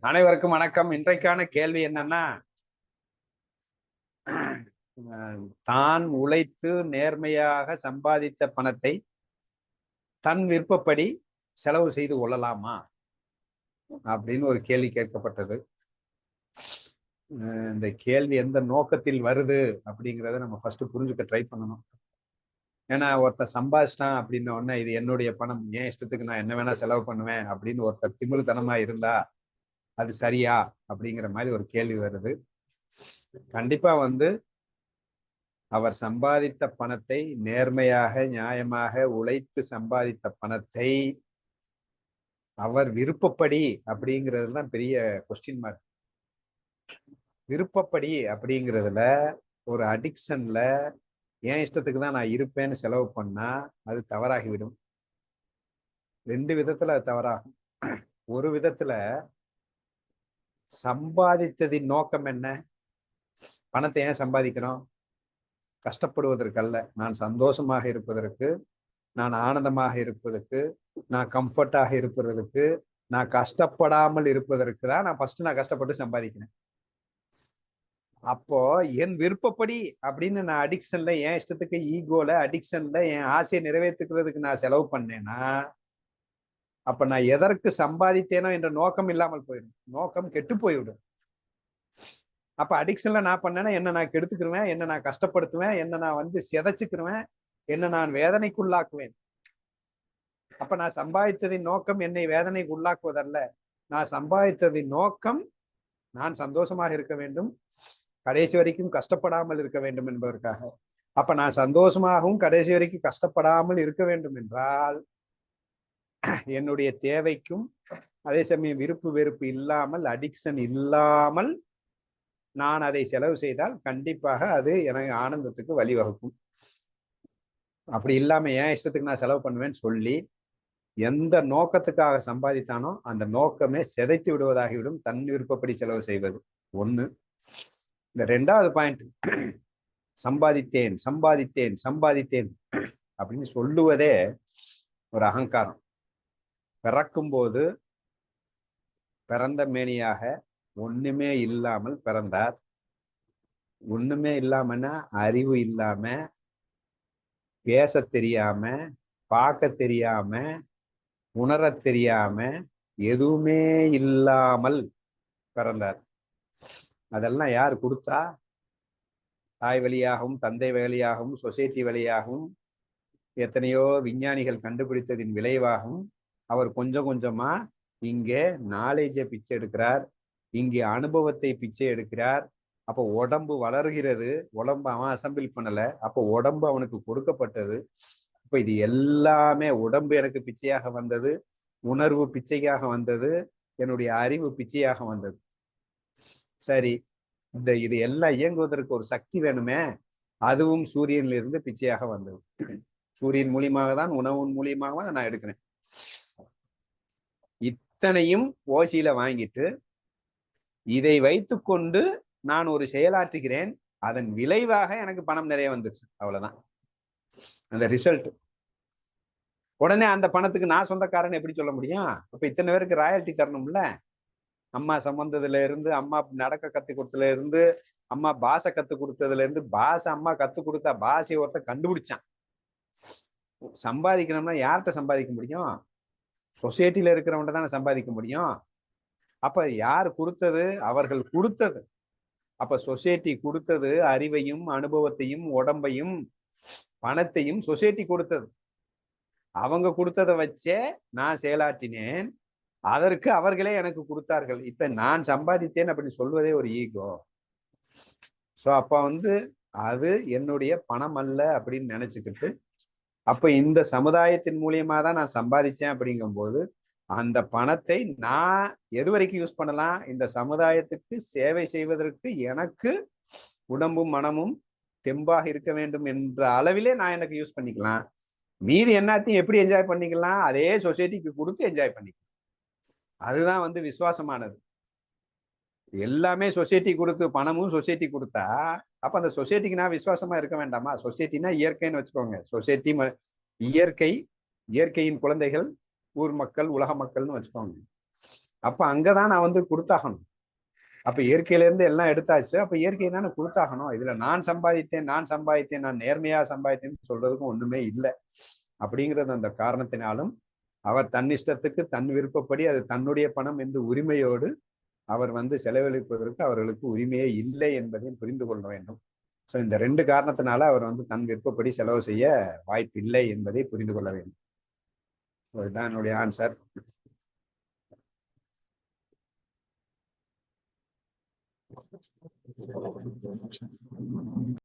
அனைவருக்கும் வணக்கம். இன்றைக்கான கேள்வி என்னன்னா தான் உழைத்து நேர்மையாக சம்பாதித்த பணத்தை தன் விருப்பப்படி செலவு செய்து கொள்ளலாமா? அப்படின்னு ஒரு கேள்வி கேட்கப்பட்டது. இந்த கேள்வி எந்த நோக்கத்தில் வருது அப்படிங்கிறத நம்ம ஃபர்ஸ்ட் புரிஞ்சுக்க ட்ரை பண்ணணும். ஏன்னா ஒருத்தர் சம்பாதிச்சிட்டான் அப்படின்ன உடனே இது என்னுடைய பணம். ஏன் இஷ்டத்துக்கு நான் என்ன வேணா செலவு பண்ணுவேன் அப்படின்னு ஒருத்தர் திமிருத்தனமா இருந்தா அது சரியா? அப்படிங்கிற மாதிரி ஒரு கேள்வி வருது. கண்டிப்பா வந்து அவர் சம்பாதித்த பணத்தை நேர்மையாக நியாயமாக உழைத்து சம்பாதித்த பணத்தை அவர் விருப்பப்படி அப்படிங்கிறது தான் பெரிய கொஸ்டின் மார்க் விருப்பப்படி அப்படிங்கிறதுல ஒரு அடிக்ஷன்ல என் இஷ்டத்துக்கு தான் நான் இருப்பேன்னு செலவு பண்ணா அது தவறாகிவிடும். ரெண்டு விதத்துல அது தவறாகும். ஒரு விதத்துல சம்பாதித்ததின் நோக்கம் என்ன? பணத்தை ஏன் சம்பாதிக்கிறோம்? கஷ்டப்படுவதற்கல்ல. நான் சந்தோஷமாக இருப்பதற்கு நான் ஆனந்தமாக இருப்பதற்கு நான் கம்ஃபர்டாக இருப்பதற்கு நான் கஷ்டப்படாமல் இருப்பதற்கு தான் நான் ஃபர்ஸ்ட் நான் கஷ்டப்பட்டு சம்பாதிக்கிறேன். அப்போ என் விருப்பப்படி அப்படின்னு நான் அடிக்ஷன்ல என் இஷ்டத்துக்கு ஈகோல அடிக்ஷன்ல என் ஆசையை நிறைவேற்றுக்கிறதுக்கு நான் செலவு பண்ணேன்னா அப்ப நான் எதற்கு சம்பாதித்தேனோ என்ற நோக்கம் இல்லாமல் போயிடும். நோக்கம் கெட்டு போய்விடும். அப்ப அடிக்ஷன்ல நான் பண்ணேன்னா என்ன நான் கெடுத்துக்கிருவேன் என்ன நான் கஷ்டப்படுத்துவேன் என்ன நான் வந்து செதைச்சுக்கிருவேன் என்ன நான் வேதனைக்குள்ளாக்குவேன். அப்ப நான் சம்பாதித்ததின் நோக்கம் என்னை வேதனைக்கு உள்ளாக்குவதல்ல நான் சம்பாதித்ததின் நோக்கம் நான் சந்தோஷமாக இருக்க வேண்டும். கடைசி வரைக்கும் கஷ்டப்படாமல் இருக்க வேண்டும் என்பதற்காக. அப்ப நான் சந்தோஷமாகவும் கடைசி வரைக்கும் கஷ்டப்படாமல் இருக்க வேண்டும் என்றால் என்னுடைய தேவைக்கும் அதே சமயம் விருப்பு வெறுப்பு இல்லாமல் அடிக்ஷன் இல்லாமல் நான் அதை செலவு செய்தால் கண்டிப்பாக அது எனக்கு ஆனந்தத்துக்கு வழிவகுக்கும். அப்படி இல்லாம ஏன் இஷ்டத்துக்கு நான் செலவு பண்ணுவேன்னு சொல்லி எந்த நோக்கத்துக்காக சம்பாதித்தானோ அந்த நோக்கமே சிதைத்து விடுவதாகிவிடும் தன் விருப்பப்படி செலவு செய்வது. ஒண்ணு. இந்த ரெண்டாவது பாயிண்ட் சம்பாதித்தேன் சம்பாதித்தேன் சம்பாதித்தேன் அப்படின்னு சொல்லுவதே ஒரு அகங்காரம். பிறக்கும்போது பிறந்த மேனியாக ஒண்ணுமே இல்லாமல் பிறந்தார். ஒண்ணுமே இல்லாமன்னா அறிவு இல்லாம பேச தெரியாம பார்க்க தெரியாம உணர தெரியாம எதுவுமே இல்லாமல் பிறந்தார். அதெல்லாம் யார் கொடுத்தா? தாய் வழியாகவும் தந்தை வழியாகவும் சொசைட்டி வழியாகவும் எத்தனையோ விஞ்ஞானிகள் கண்டுபிடித்ததின் விளைவாகவும் அவர் கொஞ்சம் கொஞ்சமா இங்கே நாலேஜை பிச்சை எடுக்கிறார். இங்கே அனுபவத்தை பிச்சை எடுக்கிறார். அப்போ உடம்பு வளர்கிறது. உடம்பு அவன் அசம்பிள் பண்ணல. அப்போ உடம்பு அவனுக்கு கொடுக்கப்பட்டது. இப்போ இது எல்லாமே உடம்பு எனக்கு பிச்சையாக வந்தது. உணர்வு பிச்சையாக வந்தது. என்னுடைய அறிவு பிச்சையாக வந்தது. சரி இந்த இது எல்லாம் இயங்குவதற்கு ஒரு சக்தி வேணுமே? அதுவும் சூரியன்ல இருந்து பிச்சையாக வந்தது. சூரியன் மூலியமாக தான் உணவின் மூலியமாக தான் நான் எடுக்கிறேன். இத்தனையும் ஓசியில வாங்கிட்டு இதை வைத்துக்கொண்டு நான் ஒரு செயலாற்றுகிறேன். அதன் விளைவாக எனக்கு பணம் நிறைய வந்துருச்சு. அவ்வளவுதான். அந்த ரிசல்ட் உடனே அந்த பணத்துக்கு நான் சொந்தக்காரன் எப்படி சொல்ல முடியும்? அப்ப இத்தனை பேருக்கு ராயல்ட்டி தரணும்ல? அம்மா சம்மந்ததுல இருந்து அம்மா நடக்க கத்து கொடுத்ததுல இருந்து அம்மா பாஷை கத்து கொடுத்ததுல இருந்து பாஷை அம்மா கத்து கொடுத்தா பாஷையை ஒருத்தர் கண்டுபிடிச்சான். சம்பாதிக்கணும்னா யார்கிட்ட சம்பாதிக்க முடியும்? சொசைட்டில இருக்கிறவன்ட்ட தானே சம்பாதிக்க முடியும்? அப்ப யார் கொடுத்தது? அவர்கள் கொடுத்தது. அப்ப சொசைட்டி கொடுத்தது அறிவையும் அனுபவத்தையும் உடம்பையும் பணத்தையும் சொசைட்டி கொடுத்தது. அவங்க கொடுத்ததை வச்சே நான் செயலாற்றினேன். அதற்கு அவர்களே எனக்கு கொடுத்தார்கள். இப்ப நான் சம்பாதித்தேன் அப்படின்னு சொல்வதே ஒரு ஈகோ. சோ அப்ப வந்து அது என்னுடைய பணம் அல்ல அப்படின்னு நினைச்சுக்கிட்டு அப்ப இந்த சமுதாயத்தின் மூலியமா தான் நான் சம்பாதிச்சேன் அப்படிங்கும்போது அந்த பணத்தை நான் எது வரைக்கும் யூஸ் பண்ணலாம்? இந்த சமுதாயத்துக்கு சேவை செய்வதற்கு எனக்கு உடம்பும் மனமும் தெம்பாக இருக்க வேண்டும் என்ற அளவிலே நான் எனக்கு யூஸ் பண்ணிக்கலாம். மீதி என்னத்தையும் எப்படி என்ஜாய் பண்ணிக்கலாம்? அதே சொசைட்டிக்கு கொடுத்து என்ஜாய் பண்ணிக்கலாம். அதுதான் வந்து விசுவாசமானது. எல்லாமே சொசைட்டி கொடுத்து பணமும் சொசைட்டி கொடுத்தா அப்ப அந்த சொசைட்டிக்கு நான் விசுவாசமா இருக்க வேண்டாமா? சொசைட்டினா இயற்கைன்னு வச்சுக்கோங்க. சொசைட்டி இயற்கை இயற்கையின் குழந்தைகள் ஊர் மக்கள் உலக மக்கள்னு வச்சுக்கோங்க. அப்ப அங்கதான் நான் வந்து கொடுத்தாகணும். அப்ப இயற்கையில இருந்து எல்லாம் எடுத்தாச்சு. அப்ப இயற்கை தானே கொடுத்தாகணும். இதுல நான் சம்பாதித்தேன் நான் சம்பாதித்தேன் நான் நேர்மையா சம்பாதித்தேன்னு சொல்றதுக்கும் ஒண்ணுமே இல்லை. அப்படிங்கிறது அந்த காரணத்தினாலும் அவர் தன் இஷ்டத்துக்கு தன் விருப்பப்படி அது தன்னுடைய பணம் என்று உரிமையோடு அவர் வந்து செலவழிப்பதற்கு அவர்களுக்கு உரிமையே இல்லை என்பதையும் புரிந்து கொள்ள வேண்டும். ஸோ இந்த ரெண்டு காரணத்தினால அவர் வந்து தன் விருப்பப்படி செலவு செய்ய வாய்ப்பு இல்லை என்பதை புரிந்து கொள்ள வேண்டும். இதுதான் என்னுடைய ஆன்சர்